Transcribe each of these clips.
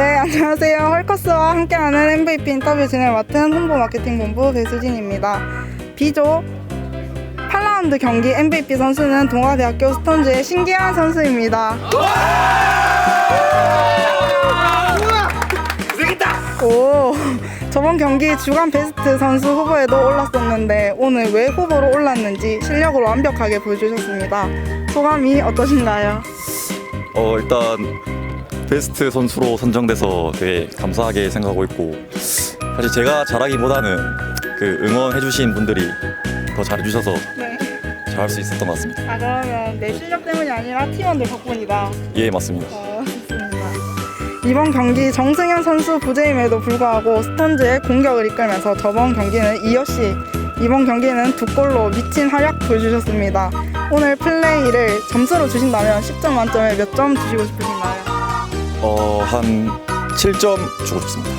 네, 안녕하세요. 헐커스와 함께하는 MVP 인터뷰 진행을 맡은 홍보 마케팅 본부 배수진입니다. B조 8라운드 경기 MVP 선수는 동아대학교 스톤즈의 신기한 선수입니다. 오, 저번 경기 주간 베스트 선수 후보에도 올랐었는데 오늘 왜 후보로 올랐는지 실력으로 완벽하게 보여주셨습니다. 소감이 어떠신가요? 어 일단 베스트 선수로 선정돼서 되게 감사하게 생각하고 있고 사실 제가 잘하기보다는 그 응원해주신 분들이 더 잘해주셔서 네. 잘할 수 있었던 것 같습니다. 아 그러면 내 실력 때문이 아니라 팀원들 덕분이다. 예 맞습니다. 어, 좋습니다. 이번 경기 정승현 선수 부재임에도 불구하고 스톤즈의 공격을 이끌면서 저번 경기는 이어씨 이번 경기는 두 골로 미친 활약 보여주셨습니다. 오늘 플레이를 점수로 주신다면 10점 만점에 몇 점 주시고 싶으신가요? 어 한 7점 주고 싶습니다.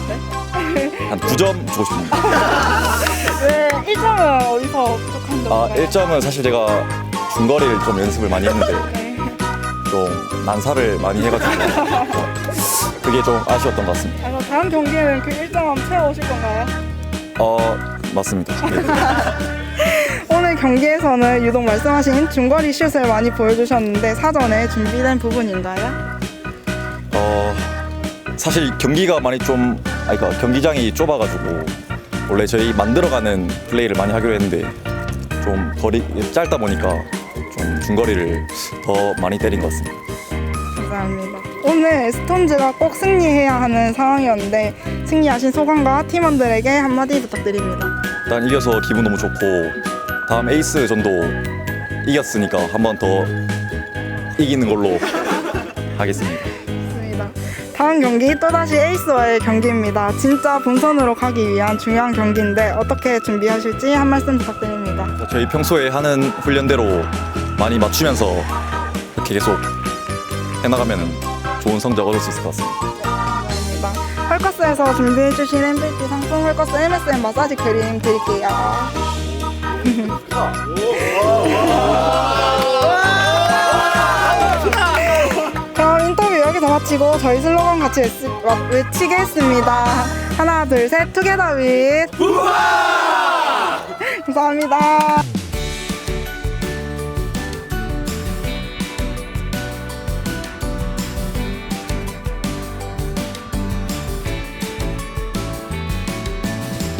네? 한 9점 주고 싶습니다. 왜 1점은 어디서 부족한 아 점인가요? 1점은 사실 제가 중거리를 좀 연습을 많이 했는데 네. 좀 난사를 많이 해가지고 그게 좀 아쉬웠던 것 같습니다. 아, 그럼 다음 경기에는 그 1점 한번 채워오실 건가요? 어 맞습니다. 네. 오늘 경기에서는 유독 말씀하신 중거리 슛을 많이 보여주셨는데 사전에 준비된 부분인가요? 어 사실 경기가 많이 좀 아니 그러니까 경기장이 좁아가지고 원래 저희 만들어가는 플레이를 많이 하기로 했는데 좀 거리 짧다 보니까 좀 중거리를 더 많이 때린 것 같습니다. 감사합니다. 오늘 스톤즈가 꼭 승리해야 하는 상황이었는데 승리하신 소감과 팀원들에게 한마디 부탁드립니다. 일단 이겨서 기분 너무 좋고 다음 에이스 전도 이겼으니까 한 번 더 이기는 걸로 하겠습니다. 좋습니다. 다음 경기 또다시 에이스와의 경기입니다. 진짜 본선으로 가기 위한 중요한 경기인데 어떻게 준비하실지 한 말씀 부탁드립니다. 저희 평소에 하는 훈련대로 많이 맞추면서 이렇게 계속 해나가면 좋은 성적 얻을 수 있을 것 같습니다. 감사합니다. 헐커스에서 준비해주신 MVP 상품 헐커스 MSN 마사지 크림 드릴게요. 여기서 마치고 저희 슬로건 같이 외치, 외치겠습니다. 하나, 둘, 셋, 투게더 윗. 감사합니다.